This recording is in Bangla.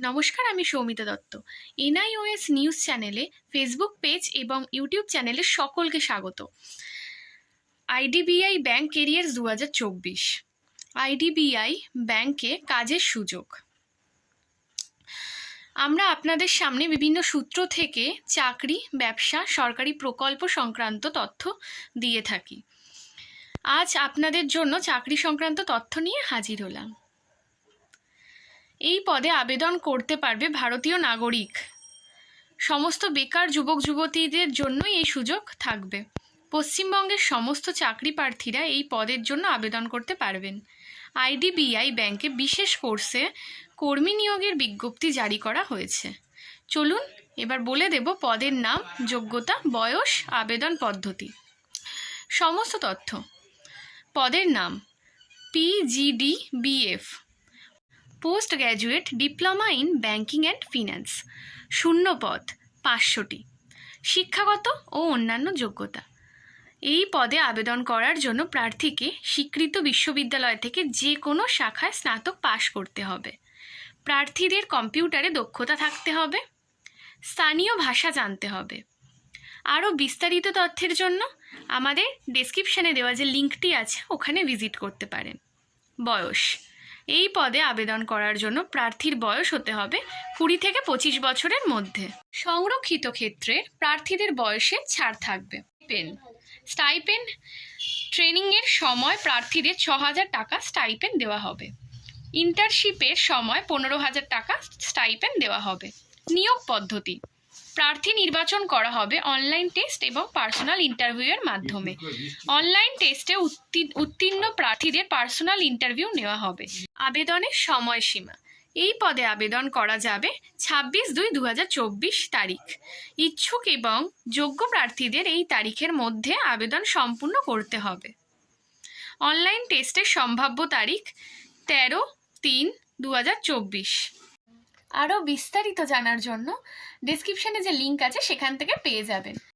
নমস্কার, আমি সৌমিতা দত্ত। এনআইওএস নিউজ চ্যানেলে, ফেসবুক পেজ এবং ইউটিউব চ্যানেলে সকলকে স্বাগত। আইডিবিআই ব্যাংক কেরিয়ার্স দু হাজার চব্বিশ। আইডিবিআই ব্যাংকে কাজের সুযোগ। আমরা আপনাদের সামনে বিভিন্ন সূত্র থেকে চাকরি, ব্যবসা, সরকারি প্রকল্প সংক্রান্ত তথ্য দিয়ে থাকি। আজ আপনাদের জন্য চাকরি সংক্রান্ত তথ্য নিয়ে হাজির হলাম। এই পদে আবেদন করতে পারবে ভারতীয় নাগরিক। সমস্ত বেকার যুবক যুবতীদের জন্যই এই সুযোগ থাকবে। পশ্চিমবঙ্গের সমস্ত চাকরি প্রার্থীরা এই পদের জন্য আবেদন করতে পারবেন। আইডিবিআই ব্যাংকে বিশেষ কোর্সে কর্মী নিয়োগের বিজ্ঞপ্তি জারি করা হয়েছে। চলুন, এবার বলে দেব পদের নাম, যোগ্যতা, বয়স, আবেদন পদ্ধতি। সমস্ত তথ্য। পদের নাম PGD BF post graduate diploma in banking and finance শূন্য পদ পাঁচশোটি। শিক্ষাগত ও অন্যান্য যোগ্যতা। এই পদে আবেদন করার জন্য প্রার্থীকে স্বীকৃত বিশ্ববিদ্যালয় থেকে যে কোনো শাখায় স্নাতক পাশ করতে হবে। প্রার্থীদের কম্পিউটারে দক্ষতা থাকতে হবে। স্থানীয় ভাষা জানতে হবে। আরও বিস্তারিত তথ্যের জন্য আমাদের ডেসক্রিপশানে দেওয়া যে লিঙ্কটি আছে, ওখানে ভিজিট করতে পারেন। বয়স এই পদে আবেদন করার জন্য প্রার্থীর বয়স হতে হবে কুড়ি থেকে পঁচিশ বছরের মধ্যে। সংরক্ষিত ক্ষেত্রে প্রার্থীদের বয়সে ছাড় থাকবে। পেন স্টাইপেন ট্রেনিংয়ের সময় প্রার্থীদের ছ হাজার টাকা স্টাইপেন দেওয়া হবে। ইন্টার্নশিপের সময় পনেরো হাজার টাকা স্টাইপেন দেওয়া হবে। নিয়োগ পদ্ধতি। প্রার্থী নির্বাচন করা হবে অনলাইন টেস্ট এবং পার্সোনাল ইন্টারভিউয়ের মাধ্যমে। অনলাইন টেস্টে উত্তি- উত্তীর্ণ প্রার্থীদের পার্সোনাল ইন্টারভিউ নেওয়া হবে। আবেদনের সময়সীমা। এই পদে আবেদন করা যাবে ছাব্বিশ দুই দু তারিখ। ইচ্ছুক এবং যোগ্য প্রার্থীদের এই তারিখের মধ্যে আবেদন সম্পূর্ণ করতে হবে। অনলাইন টেস্টের সম্ভাব্য তারিখ তেরো তিন দু আরও বিস্তারিত জানার জন্য ডিসক্রিপশানে যে লিঙ্ক আছে সেখান থেকে পেয়ে যাবেন।